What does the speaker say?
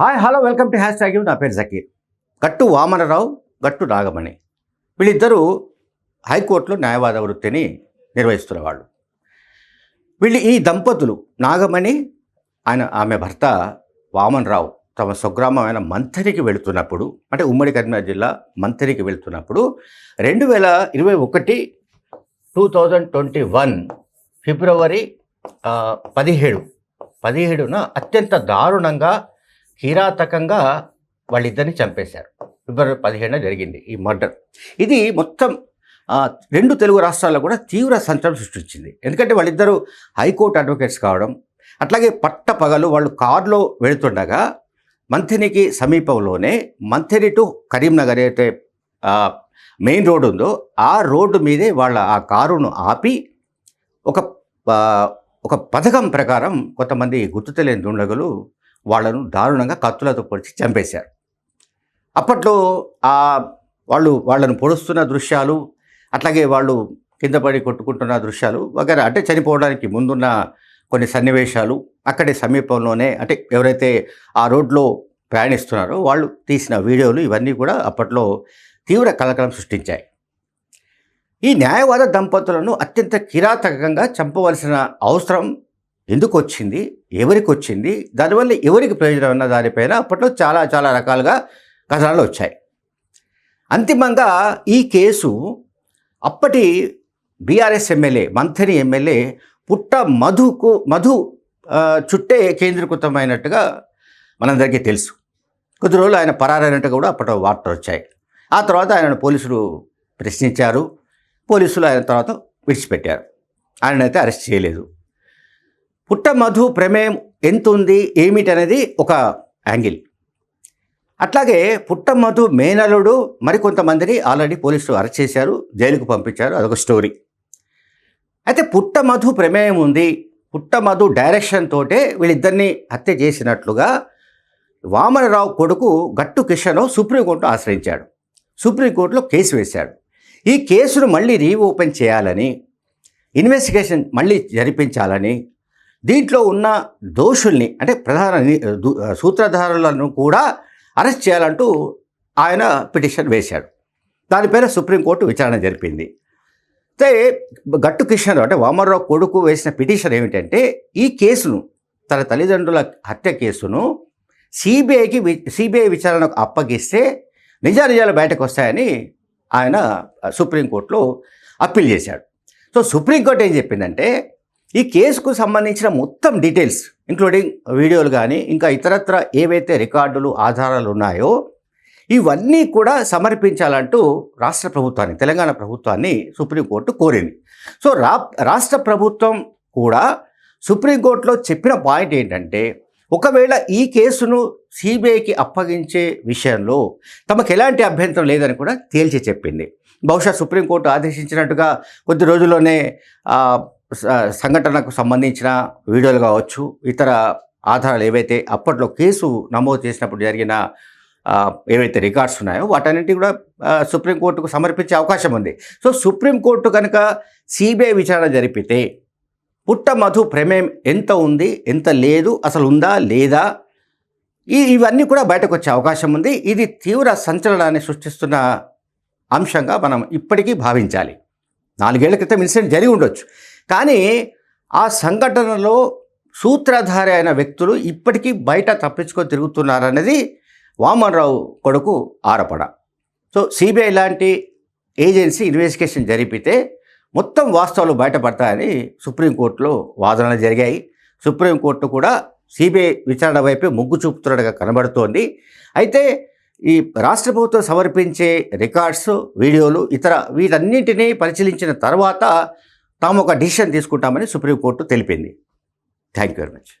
Hi hello welcome to hashtag నా పేరు జకీర్. గట్టు వామనరావు గట్టు నాగమణి. వీళ్ళిద్దరూ హైకోర్టులో న్యాయవాద వృత్తిని నిర్వహిస్తున్న వాళ్ళు. వీళ్ళు ఈ దంపతులు నాగమణి ఆయన ఆమె భర్త వామనరావు తమ స్వగ్రామమైన మంథరికి వెళుతున్నప్పుడు అంటే ఉమ్మడి కరీంనగర్ జిల్లా మంథరికి వెళుతున్నప్పుడు రెండు వేల ఇరవై ఒకటి టూ థౌజండ్ ట్వంటీ వన్ ఫిబ్రవరి పదిహేడు. పదిహేడున అత్యంత దారుణంగా కిరాతకంగా వాళ్ళిద్దరిని చంపేశారు. ఫిబ్రవరి పదిహేడున జరిగింది ఈ మర్డర్. ఇది మొత్తం రెండు తెలుగు రాష్ట్రాల్లో కూడా తీవ్ర సంచలనం సృష్టించింది. ఎందుకంటే వాళ్ళిద్దరూ హైకోర్టు అడ్వకేట్స్ కావడం అట్లాగే పట్ట పగలు వాళ్ళు కారులో వెళుతుండగా మంథనికి సమీపంలోనే మంథని టు కరీంనగర్ అయితే మెయిన్ రోడ్డు ఉందో ఆ రోడ్డు మీదే వాళ్ళ ఆ కారును ఆపి ఒక ఒక పథకం ప్రకారం కొంతమంది గుర్తు తెలియని దుండగులు వాళ్ళను దారుణంగా కత్తులతో పొడిచి చంపేశారు. అప్పట్లో ఆ వాళ్ళు వాళ్ళను పొడుస్తున్న దృశ్యాలు అట్లాగే వాళ్ళు కింద పడి కొట్టుకుంటున్న దృశ్యాలు వగైరా అంటే చనిపోవడానికి ముందున్న కొన్ని సన్నివేశాలు అక్కడే సమీపంలోనే అంటే ఎవరైతే ఆ రోడ్లో ప్రయాణిస్తున్నారో వాళ్ళు తీసిన వీడియోలు ఇవన్నీ కూడా అప్పట్లో తీవ్ర కలకలం సృష్టించాయి. ఈ న్యాయవాద దంపతులను అత్యంత కిరాతకంగా చంపవలసిన అవసరం ఎందుకు వచ్చింది ఎవరికి వచ్చింది దానివల్ల ఎవరికి ప్రయోజనం అన్న దానిపైన అప్పట్లో చాలా చాలా రకాలుగా కథనాలు వచ్చాయి. అంతిమంగా ఈ కేసు అప్పటి బీఆర్ఎస్ ఎమ్మెల్యే మంథని ఎమ్మెల్యే పుట్ట మధుకు మధు చుట్టే కేంద్రీకృతమైనట్టుగా మనందరికీ తెలుసు. కొద్ది రోజులు ఆయన పరారైనట్టు కూడా అప్పటి వార్తలు వచ్చాయి. ఆ తర్వాత ఆయనను పోలీసులు ప్రశ్నించారు. పోలీసులు ఆయన తర్వాత విడిచిపెట్టారు. ఆయనైతే అరెస్ట్ చేయలేదు. పుట్ట మధు ప్రమేయం ఎంత ఉంది ఏమిటనేది ఒక యాంగిల్. అట్లాగే పుట్ట మధు మేనలుడు మరికొంతమందిని ఆల్రెడీ పోలీసులు అరెస్ట్ చేశారు జైలుకు పంపించారు అదొక స్టోరీ. అయితే పుట్ట మధు ప్రమేయం ఉంది పుట్ట మధు డైరెక్షన్ తోటే వీళ్ళిద్దరిని హత్య చేసినట్లుగా వామనరావు కొడుకు గట్టు కిషన్ సుప్రీంకోర్టును ఆశ్రయించాడు. సుప్రీంకోర్టులో కేసు వేశాడు. ఈ కేసును మళ్ళీ రీఓపెన్ చేయాలని ఇన్వెస్టిగేషన్ మళ్ళీ జరిపించాలని దీంట్లో ఉన్న దోషుల్ని అంటే ప్రధాన దు- సూత్రధారులను కూడా అరెస్ట్ చేయాలంటూ ఆయన పిటిషన్ వేశాడు. దానిపైన సుప్రీంకోర్టు విచారణ జరిపింది. అయితే గట్టు కిషన్ అంటే వామర్రావు కొడుకు వేసిన పిటిషన్ ఏమిటంటే ఈ కేసును తన తల్లిదండ్రుల హత్య కేసును సిబిఐకి సిబిఐ విచారణకు అప్పగిస్తే నిజానిజాలు బయటకు వస్తాయని ఆయన సుప్రీంకోర్టులో అప్పీల్ చేశాడు. సో సుప్రీంకోర్టు ఏం చెప్పిందంటే ఈ కేసుకు సంబంధించిన మొత్తం డీటెయిల్స్ ఇంక్లూడింగ్ వీడియోలు కానీ ఇంకా ఇతరత్ర ఏవైతే రికార్డులు ఆధారాలు ఉన్నాయో ఇవన్నీ కూడా సమర్పించాలంటూ రాష్ట్ర ప్రభుత్వాన్ని తెలంగాణ ప్రభుత్వాన్ని సుప్రీంకోర్టు కోరింది. సో రా రాష్ట్ర ప్రభుత్వం కూడా సుప్రీంకోర్టులో చెప్పిన పాయింట్ ఏంటంటే ఒకవేళ ఈ కేసును సిబిఐకి అప్పగించే విషయంలో తమకు ఎలాంటి అభ్యంతరం లేదని కూడా తేల్చి చెప్పింది. బహుశా సుప్రీంకోర్టు ఆదేశించినట్టుగా కొద్ది రోజుల్లోనే సంఘటనకు సంబంధించిన వీడియోలు కావచ్చు ఇతర ఆధారాలు ఏవైతే అప్పట్లో కేసు నమోదు చేసినప్పుడు జరిగిన ఏవైతే రికార్డ్స్ ఉన్నాయో వాటన్నిటి కూడా సుప్రీంకోర్టుకు సమర్పించే అవకాశం ఉంది. సో సుప్రీంకోర్టు కనుక సిబిఐ విచారణ జరిపితే పుట్ట మధు ప్రమేయం ఎంత ఉంది ఎంత లేదు అసలు ఉందా లేదా ఈ ఇవన్నీ కూడా బయటకు వచ్చే అవకాశం ఉంది. ఇది తీవ్ర సంచలనాన్ని సృష్టిస్తున్న అంశంగా మనం ఇప్పటికీ భావించాలి. నాలుగేళ్ళ క్రితం ఇన్సిడెంట్ జరిగి ఉండొచ్చు. కానీ ఆ సంఘటనలో సూత్రధారి అయిన వ్యక్తులు ఇప్పటికీ బయట తప్పించుకొని తిరుగుతున్నారనేది వామన్రావు కొడుకు ఆరపడ సో సిబిఐ లాంటి ఏజెన్సీ ఇన్వెస్టిగేషన్ జరిపితే మొత్తం వాస్తవాలు బయటపడతాయని సుప్రీంకోర్టులో వాదనలు జరిగాయి. సుప్రీంకోర్టు కూడా సిబిఐ విచారణ వైపే మొగ్గు చూపుతున్నట్టుగా కనబడుతోంది. అయితే ఈ రాష్ట్ర ప్రభుత్వం సమర్పించే రికార్డ్స్ వీడియోలు ఇతర వీటన్నింటినీ పరిశీలించిన తర్వాత తాము ఒక డిసిషన్ తీసుకుంటామని సుప్రీంకోర్టు తెలిపింది. Thank you very much.